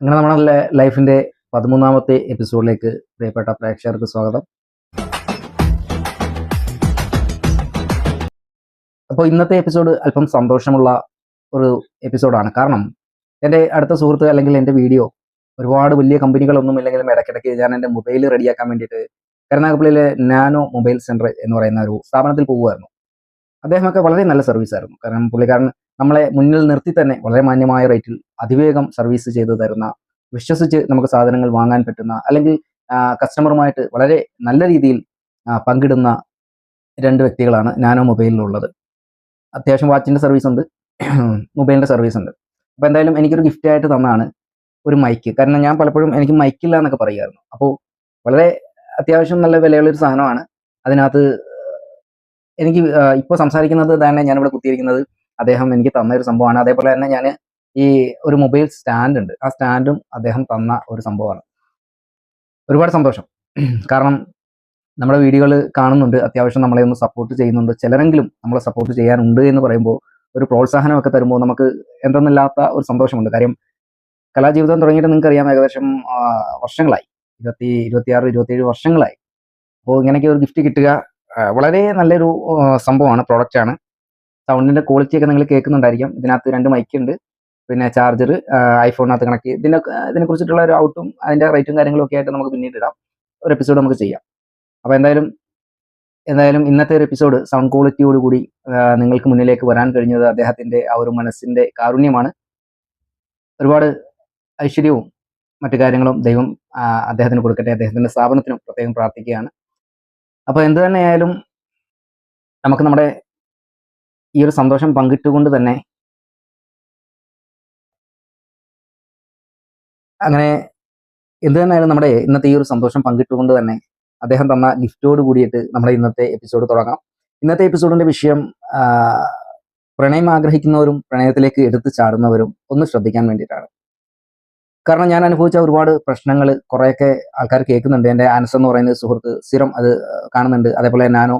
അങ്ങനെ നമ്മുടെ ലൈഫിന്റെ പതിമൂന്നാമത്തെ എപ്പിസോഡിലേക്ക് പ്രിയപ്പെട്ട പ്രേക്ഷകർക്ക് സ്വാഗതം. അപ്പോൾ ഇന്നത്തെ എപ്പിസോഡ് അല്പം സന്തോഷമുള്ള ഒരു എപ്പിസോഡാണ്. കാരണം എന്റെ അടുത്ത സുഹൃത്ത് അല്ലെങ്കിൽ എന്റെ വീഡിയോ ഒരുപാട് വലിയ കമ്പനികളൊന്നും ഇല്ലെങ്കിലും ഇടയ്ക്കിടയ്ക്ക് ഞാൻ എന്റെ മൊബൈൽ റെഡിയാക്കാൻ വേണ്ടിയിട്ട് കരുനാഗപ്പള്ളിയിലെ നാനോ മൊബൈൽ സെന്റർ എന്ന് പറയുന്ന ഒരു സ്ഥാപനത്തിൽ പോകുമായിരുന്നു അദ്ദേഹമൊക്കെ വളരെ നല്ല സർവീസ് ആയിരുന്നു. കാരണം പുള്ളിക്കാരൻ നമ്മളെ മുന്നിൽ നിർത്തി തന്നെ വളരെ മാന്യമായ റേറ്റിൽ അതിവേഗം സർവീസ് ചെയ്തു തരുന്ന വിശ്വസിച്ച് നമുക്ക് സാധനങ്ങൾ വാങ്ങാൻ പറ്റുന്ന അല്ലെങ്കിൽ കസ്റ്റമറുമായിട്ട് വളരെ നല്ല രീതിയിൽ പങ്കിടുന്ന രണ്ട് വ്യക്തികളാണ് നാനോ മൊബൈലിലുള്ളത് അത്യാവശ്യം വാച്ചിന്റെ സർവീസ് ഉണ്ട്. മൊബൈലിന്റെ സർവീസ് ഉണ്ട്. അപ്പോൾ എന്തായാലും എനിക്കൊരു ഗിഫ്റ്റ് ആയിട്ട് തന്നാണ് ഒരു മൈക്ക് കാരണം ഞാൻ പലപ്പോഴും എനിക്ക് മൈക്കില്ല എന്നൊക്കെ പറയുമായിരുന്നു. അപ്പോൾ വളരെ അത്യാവശ്യം നല്ല വിലയുള്ളൊരു സാധനമാണ്. അതിനകത്ത് എനിക്ക് ഇപ്പോൾ സംസാരിക്കുന്നത് തന്നെ ഞാനിവിടെ കുത്തിയിരിക്കുന്നത് അദ്ദേഹം എനിക്ക് തന്ന ഒരു സംഭവമാണ്. അതേപോലെ തന്നെ ഞാൻ ഈ ഒരു മൊബൈൽ സ്റ്റാൻഡ് ഉണ്ട്. ആ സ്റ്റാൻഡും അദ്ദേഹം തന്ന ഒരു സംഭവമാണ്. ഒരുപാട് സന്തോഷം. കാരണം നമ്മുടെ വീഡിയോകൾ കാണുന്നുണ്ട്. അത്യാവശ്യം നമ്മളെ ഒന്ന് സപ്പോർട്ട് ചെയ്യുന്നുണ്ട്. ചിലരെങ്കിലും നമ്മളെ സപ്പോർട്ട് ചെയ്യാനുണ്ട് എന്ന് പറയുമ്പോൾ ഒരു പ്രോത്സാഹനമൊക്കെ തരുമ്പോൾ നമുക്ക് എന്തെന്നില്ലാത്ത ഒരു സന്തോഷമുണ്ട്. കാര്യം കലാജീവിതം തുടങ്ങിയിട്ട് നിങ്ങൾക്ക് അറിയാം ഏകദേശം വർഷങ്ങളായി. ഇരുപത്തി ഇരുപത്തിയാറ് ഇരുപത്തിയേഴ് വർഷങ്ങളായി. അപ്പോൾ ഇങ്ങനെയൊക്കെ ഒരു ഗിഫ്റ്റ് കിട്ടുക വളരെ നല്ലൊരു സംഭവമാണ് പ്രോഡക്റ്റാണ് സൗണ്ടിന്റെ ക്വാളിറ്റി ഒക്കെ നിങ്ങൾ കേൾക്കുന്നുണ്ടായിരിക്കും. ഇതിനകത്ത് രണ്ട് മൈക്ക് ഉണ്ട്. പിന്നെ ചാർജർ ഐഫോണിനകത്ത് കണക്ട് ഇതിനെ കുറിച്ചിട്ടുള്ള ഒരു ഔട്ടും അതിന്റെ റേറ്റും കാര്യങ്ങളും ഒക്കെ ആയിട്ട് നമുക്ക് പിന്നീട് ഇടാം. ഒരു എപ്പിസോഡ് നമുക്ക് ചെയ്യാം. അപ്പോൾ എന്തായാലും എന്തായാലും ഇന്നത്തെ ഒരു എപ്പിസോഡ് സൗണ്ട് ക്വാളിറ്റിയോട് കൂടി നിങ്ങൾക്ക് മുന്നിലേക്ക് വരാൻ കഴിഞ്ഞത് അദ്ദേഹത്തിന്റെ ആ ഒരു മനസ്സിന്റെ കാരുണ്യമാണ്. ഒരുപാട് ഐശ്വര്യവും മറ്റു കാര്യങ്ങളും ദൈവം അദ്ദേഹത്തിന് കൊടുക്കട്ടെ. അദ്ദേഹത്തിന്റെ സ്ഥാപനത്തിനും പ്രത്യേകം പ്രാർത്ഥിക്കുകയാണ്. അപ്പോൾ എന്ത് തന്നെയായാലും നമുക്ക് നമ്മുടെ ഈ ഒരു സന്തോഷം പങ്കിട്ടുകൊണ്ട് തന്നെ അങ്ങനെ എന്ത് തന്നെയായാലും നമ്മുടെ ഇന്നത്തെ ഈ ഒരു സന്തോഷം പങ്കിട്ടുകൊണ്ട് തന്നെ അദ്ദേഹം തന്ന ഗിഫ്റ്റോട് കൂടിയിട്ട് നമ്മുടെ ഇന്നത്തെ എപ്പിസോഡ് തുടങ്ങാം. ഇന്നത്തെ എപ്പിസോഡിന്റെ വിഷയം പ്രണയം ആഗ്രഹിക്കുന്നവരും പ്രണയത്തിലേക്ക് എടുത്തു ചാടുന്നവരും ഒന്ന് ശ്രദ്ധിക്കാൻ വേണ്ടിയിട്ടാണ്. കാരണം ഞാൻ അനുഭവിച്ച ഒരുപാട് പ്രശ്നങ്ങൾ കുറേയൊക്കെ ആൾക്കാർ കേൾക്കുന്നുണ്ട്. എന്റെ ആൻസർ എന്ന് പറയുന്ന സുഹൃത്ത് സ്ഥിരം അത് കാണുന്നുണ്ട്. അതേപോലെ നാനോ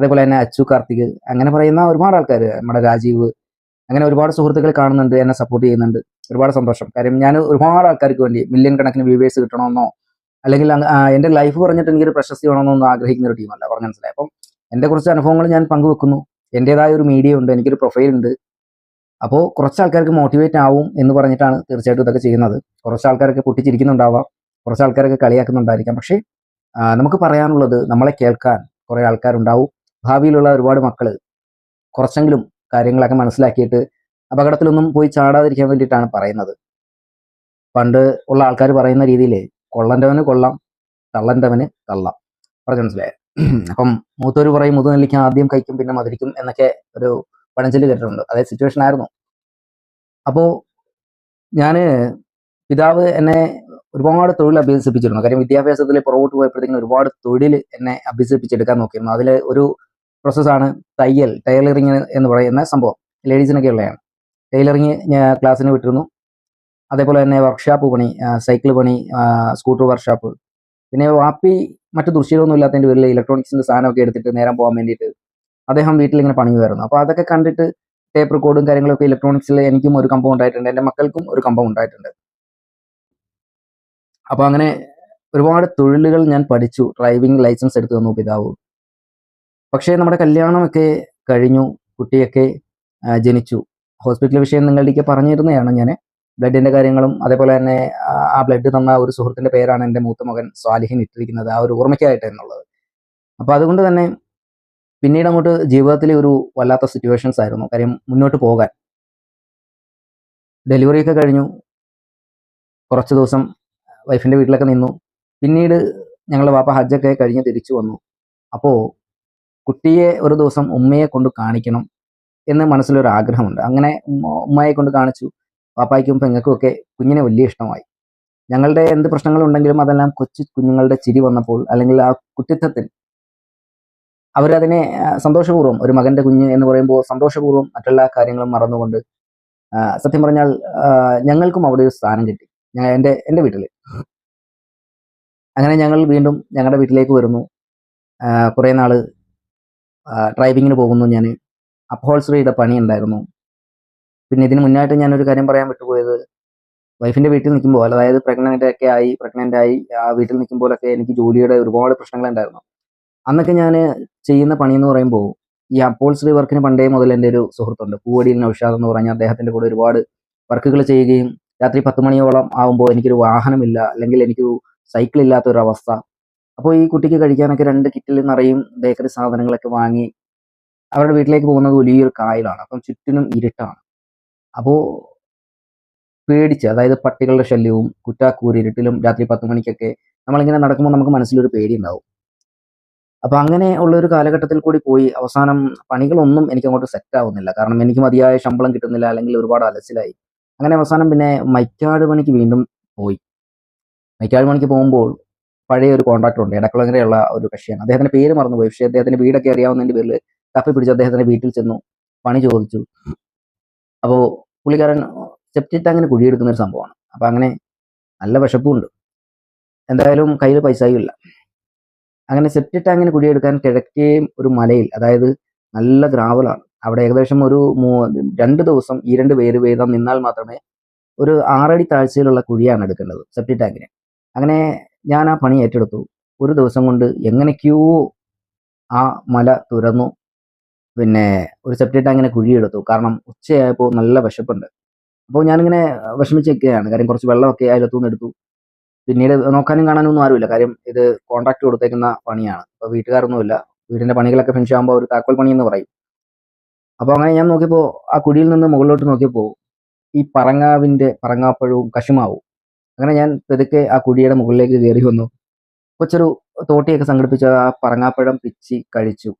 അതേപോലെ തന്നെ അച്ചു കാർത്തിക് അങ്ങനെ പറയുന്ന ഒരുപാട് ആൾക്കാർ നമ്മുടെ രാജീവ് അങ്ങനെ ഒരുപാട് സുഹൃത്തുക്കൾ കാണുന്നുണ്ട് എന്നെ സപ്പോർട്ട് ചെയ്യുന്നുണ്ട്. ഒരുപാട് സന്തോഷം. കാര്യം ഞാൻ ഒരുപാട് ആൾക്കാർക്ക് വേണ്ടി മില്യൺ കണക്കിന് വ്യൂവേഴ്സ് കിട്ടണമെന്നോ അല്ലെങ്കിൽ എന്റെ ലൈഫ് പറഞ്ഞിട്ട് എനിക്കൊരു പ്രശസ്തി വേണമെന്നോ ഒന്നും ആഗ്രഹിക്കുന്ന ഒരു ടീമല്ല പറഞ്ഞ മനസ്സിലായി? അപ്പം എന്റെ കുറച്ച് അനുഭവങ്ങൾ ഞാൻ പങ്കുവെക്കുന്നു. എന്റെതായ ഒരു മീഡിയ ഉണ്ട് എനിക്കൊരു പ്രൊഫൈൽ ഉണ്ട്. അപ്പോൾ കുറച്ച് ആൾക്കാർക്ക് മോട്ടിവേറ്റ് ആവും എന്ന് പറഞ്ഞിട്ടാണ് തീർച്ചയായിട്ടും ഇതൊക്കെ ചെയ്യുന്നത്. കുറച്ച് ആൾക്കാരൊക്കെ പൊട്ടിച്ചിരിക്കുന്നുണ്ടാവാം കുറച്ച് ആൾക്കാരൊക്കെ കളിയാക്കുന്നുണ്ടായിരിക്കാം. പക്ഷേ നമുക്ക് പറയാനുള്ളത് നമ്മളെ കേൾക്കാൻ കുറേ ആൾക്കാരുണ്ടാവും. ഭാവിയിലുള്ള ഒരുപാട് മക്കൾ കുറച്ചെങ്കിലും കാര്യങ്ങളൊക്കെ മനസ്സിലാക്കിയിട്ട് അപകടത്തിലൊന്നും പോയി ചാടാതിരിക്കാൻ വേണ്ടിയിട്ടാണ് പറയുന്നത്. പണ്ട് ഉള്ള ആൾക്കാർ പറയുന്ന രീതിയിൽ കൊള്ളന്റെവന് കൊള്ളാം തള്ളന്റെവന് തള്ളാം. പറഞ്ഞു മനസ്സിലായത് അപ്പം മൂത്തവർ പറയും മുതുനെല്ലിക്ക് ആദ്യം കഴിക്കും പിന്നെ മധുരിക്കും എന്നൊക്കെ ഒരു പഴഞ്ചൊല്ലി കേട്ടിട്ടുണ്ട്. അതേ സിറ്റുവേഷൻ ആയിരുന്നു. അപ്പോൾ ഞാൻ പിതാവ് എന്നെ ഒരുപാട് തൊഴിൽ അഭ്യസിപ്പിച്ചിരുന്നു. കാര്യം വിദ്യാഭ്യാസത്തിൽ പുറകോട്ട് പോയപ്പോഴത്തേക്കും ഒരുപാട് തൊഴിൽ എന്നെ അഭ്യസിപ്പിച്ചെടുക്കാൻ നോക്കിയിരുന്നു. അതിൽ ഒരു പ്രോസസ്സാണ് തയ്യൽ ടൈലറിങ് എന്ന് പറയുന്ന സംഭവം ലേഡീസിനൊക്കെ ഉള്ളതാണ് ടൈലറിങ് ക്ലാസ്സിന് വിട്ടിരുന്നു. അതേപോലെ തന്നെ വർക്ക്ഷോപ്പ് പണി സൈക്കിൾ പണി സ്കൂട്ടർ വർക്ക്ഷോപ്പ് പിന്നെ വാപ്പി മറ്റു ദൃശ്യമൊന്നും ഇല്ലാത്തതിന്റെ പേരിൽ ഇലക്ട്രോണിക്സിന്റെ സാധനമൊക്കെ എടുത്തിട്ട് നേരം പോകാൻ വേണ്ടിയിട്ട് അദ്ദേഹം വീട്ടിൽ ഇങ്ങനെ വരുന്നു അപ്പോൾ അതൊക്കെ കണ്ടിട്ട് ടേപ്പ് റെക്കോർഡും കാര്യങ്ങളൊക്കെ ഇലക്ട്രോണിക്സിൽ എനിക്കും ഒരു കമ്പം ഉണ്ടായിട്ടുണ്ട്. എന്റെ മക്കൾക്കും ഒരു കമ്പം ഉണ്ടായിട്ടുണ്ട്. അപ്പോൾ അങ്ങനെ ഒരുപാട് തൊഴിലുകൾ ഞാൻ പഠിച്ചു. ഡ്രൈവിംഗ് ലൈസൻസ് എടുത്തു തന്നു പിതാവ്. പക്ഷേ നമ്മുടെ കല്യാണമൊക്കെ കഴിഞ്ഞു കുട്ടിയൊക്കെ ജനിച്ചു. ഹോസ്പിറ്റൽ വിഷയം നിങ്ങളുടെയൊക്കെ പറഞ്ഞിരുന്നതാണ് ഞാൻ. ബ്ലഡിന്റെ കാര്യങ്ങളും അതേപോലെ തന്നെ ആ, ബ്ലഡ് തന്ന ഒരു സുഹൃത്തിന്റെ പേരാണ് എന്റെ മൂത്ത മകൻ സ്വാലിഹിൻ ഇട്ടിരിക്കുന്നത്. ആ ഒരു ഓർമ്മയ്ക്കായിട്ട് എന്നുള്ളത്. അപ്പോൾ അതുകൊണ്ട് തന്നെ പിന്നീട് അങ്ങോട്ട് ജീവിതത്തിലെ ഒരു വല്ലാത്ത സിറ്റുവേഷൻസ് ആയിരുന്നു. കാര്യം മുന്നോട്ട് പോകാൻ. ഡെലിവറി ഒക്കെ കഴിഞ്ഞു. കുറച്ച് ദിവസം വൈഫിന്റെ വീട്ടിലൊക്കെ നിന്നു. പിന്നീട് ഞങ്ങളുടെ വാപ്പ ഹജ്ജൊക്കെ കഴിഞ്ഞ് തിരിച്ചു വന്നു. അപ്പോൾ കുട്ടിയെ ഒരു ദിവസം ഉമ്മയെ കൊണ്ട് കാണിക്കണം എന്ന് മനസ്സിലൊരു ആഗ്രഹമുണ്ട് അങ്ങനെ ഉമ്മയെ കൊണ്ട് കാണിച്ചു. പാപ്പായ്ക്കും പെങ്ങൾക്കും ഒക്കെ കുഞ്ഞിനെ വലിയ ഇഷ്ടമായി. ഞങ്ങളുടെ എന്ത് പ്രശ്നങ്ങളുണ്ടെങ്കിലും അതെല്ലാം കൊച്ചു കുഞ്ഞുങ്ങളുടെ ചിരി വന്നപ്പോൾ അല്ലെങ്കിൽ ആ കുട്ടിത്വത്തിൽ അവരതിനെ സന്തോഷപൂർവം ഒരു മകന്റെ കുഞ്ഞ് എന്ന് പറയുമ്പോൾ സന്തോഷപൂർവം മറ്റെല്ലാ കാര്യങ്ങളും മറന്നുകൊണ്ട് സത്യം പറഞ്ഞാൽ ഞങ്ങൾക്കും അവിടെ ഒരു സ്ഥാനം കിട്ടി. ഞാൻ എന്റെ എന്റെ വീട്ടിൽ അങ്ങനെ ഞങ്ങൾ വീണ്ടും ഞങ്ങളുടെ വീട്ടിലേക്ക് വരുന്നു. കുറേ നാൾ ഡ്രൈവിങ്ങിന് പോകുന്നു ഞാൻ അപ്ഹോൾസറിയുടെ പണി ഉണ്ടായിരുന്നു. പിന്നെ ഇതിന് മുന്നായിട്ട് ഞാനൊരു കാര്യം പറയാൻ വിട്ടുപോയത്. വൈഫിന്റെ വീട്ടിൽ നിൽക്കുമ്പോൾ അതായത് പ്രഗ്നന്റ് ഒക്കെ ആയി പ്രഗ്നന്റ് ആയി ആ വീട്ടിൽ നിൽക്കുമ്പോഴൊക്കെ എനിക്ക് ജോലിയുടെ ഒരുപാട് പ്രശ്നങ്ങളുണ്ടായിരുന്നു. അന്നൊക്കെ ഞാൻ ചെയ്യുന്ന പണി എന്ന് പറയുമ്പോൾ ഈ അപ്പോൾസറി വർക്കിന് പണ്ടേ മുതൽ എന്റെ ഒരു സുഹൃത്തുണ്ട്. പൂവടിയിൽ നൌഷാദ് എന്ന് പറഞ്ഞ അദ്ദേഹത്തിന്റെ കൂടെ ഒരുപാട് വർക്കുകൾ ചെയ്യുകയും രാത്രി പത്ത് മണിയോളം ആകുമ്പോൾ എനിക്കൊരു വാഹനമില്ല അല്ലെങ്കിൽ എനിക്കൊരു സൈക്കിൾ ഇല്ലാത്ത ഒരു അവസ്ഥ അപ്പോൾ ഈ കുട്ടിക്ക് കഴിക്കാനൊക്കെ രണ്ട് കിറ്റിൽ നിറയും ബേക്കറി സാധനങ്ങളൊക്കെ വാങ്ങി അവരുടെ വീട്ടിലേക്ക് പോകുന്നത് വലിയൊരു കായലാണ്. അപ്പം ചുറ്റിനും ഇരുട്ടാണ്. അപ്പോൾ പേടിച്ച് അതായത് പട്ടികളുടെ ശല്യവും കുറ്റാക്കൂരി ഇരുട്ടിലും രാത്രി പത്ത് മണിക്കൊക്കെ നമ്മളിങ്ങനെ നടക്കുമ്പോൾ നമുക്ക് മനസ്സിലൊരു പേടി ഉണ്ടാവും അപ്പൊ അങ്ങനെ ഉള്ള ഒരു കാലഘട്ടത്തിൽ കൂടി പോയി അവസാനം പണികളൊന്നും എനിക്ക് അങ്ങോട്ട് സെറ്റ് ആവുന്നില്ല കാരണം എനിക്ക് മതിയായ ശമ്പളം കിട്ടുന്നില്ല അല്ലെങ്കിൽ ഒരുപാട് അലസിലായി അങ്ങനെ അവസാനം പിന്നെ മൈക്കാട് പണിക്ക് വീണ്ടും പോയി. മൈക്കാട് പണിക്ക് പോകുമ്പോൾ പഴയ ഒരു കോൺട്രാക്ടർ ഉണ്ട്. എടക്കുളങ്ങരയുള്ള ഒരു കക്ഷിയാണ്. അദ്ദേഹത്തിന്റെ പേര് മറന്നുപോയി. പക്ഷേ അദ്ദേഹത്തിന്റെ വീടൊക്കെ അറിയാവുന്നതിന്റെ പേരിൽ തപ്പി പിടിച്ച് അദ്ദേഹത്തിന്റെ വീട്ടിൽ ചെന്നു പണി ചോദിച്ചു. അപ്പോൾ പുള്ളിക്കാരൻ സെപ്റ്റി ടാങ്കിന് കുഴിയെടുക്കുന്ന ഒരു സംഭവമാണ്. അപ്പൊ അങ്ങനെ നല്ല വിശപ്പുണ്ട്. എന്തായാലും കയ്യിൽ പൈസയും ഇല്ല. അങ്ങനെ സെപ്റ്റി ടാങ്കിന് കുഴിയെടുക്കാൻ കിഴക്കേയും ഒരു മലയിൽ അതായത് നല്ല ഗ്രാവലാണ്. അവിടെ ഏകദേശം ഒരു മൂ- രണ്ട് ദിവസം ഈ രണ്ട് പേര് വേദം നിന്നാൽ മാത്രമേ ഒരു ആറടി താഴ്ചയിലുള്ള കുഴിയാണ് എടുക്കേണ്ടത് സെപ്റ്റി ടാങ്കിന് അങ്ങനെ ഞാൻ ആ പണി ഏറ്റെടുത്തു. ഒരു ദിവസം കൊണ്ട് എങ്ങനെയൊക്കെയോ ആ മല തുരന്നു. പിന്നെ ഒരു സെപ്റ്റി ടാങ്കിനെ കുഴിയെടുത്തു. കാരണം ഉച്ചയായപ്പോൾ നല്ല വിശപ്പുണ്ട്. അപ്പോൾ ഞാനിങ്ങനെ വിഷമിച്ചൊക്കെയാണ് കാര്യം കുറച്ച് വെള്ളമൊക്കെ അതിലത്തുനിന്ന് എടുത്തു. പിന്നീട് നോക്കാനും കാണാനും ഒന്നും ആരുമില്ല. കാര്യം ഇത് കോൺട്രാക്ട് കൊടുത്തേക്കുന്ന പണിയാണ്. അപ്പോൾ വീട്ടുകാരൊന്നുമില്ല. വീടിന്റെ പണികളൊക്കെ ഫിനിഷ് ആകുമ്പോൾ ഒരു താക്കോൽ പണി എന്ന് പറയും. അപ്പോൾ അങ്ങനെ ഞാൻ നോക്കിയപ്പോൾ ആ കുഴിയിൽ നിന്ന് മുകളിലോട്ട് നോക്കിയപ്പോൾ ഈ പറങ്ങാവിന്റെ പറങ്ങാപ്പഴവും കശുമാവും. അങ്ങനെ ഞാൻ പെതുക്കെ ആ കുഴിയുടെ മുകളിലേക്ക് കയറി വന്നു. കൊച്ചൊരു തോട്ടിയൊക്കെ സംഘടിപ്പിച്ച് ആ പറങ്ങാപ്പഴം പിച്ചി കഴിച്ചു.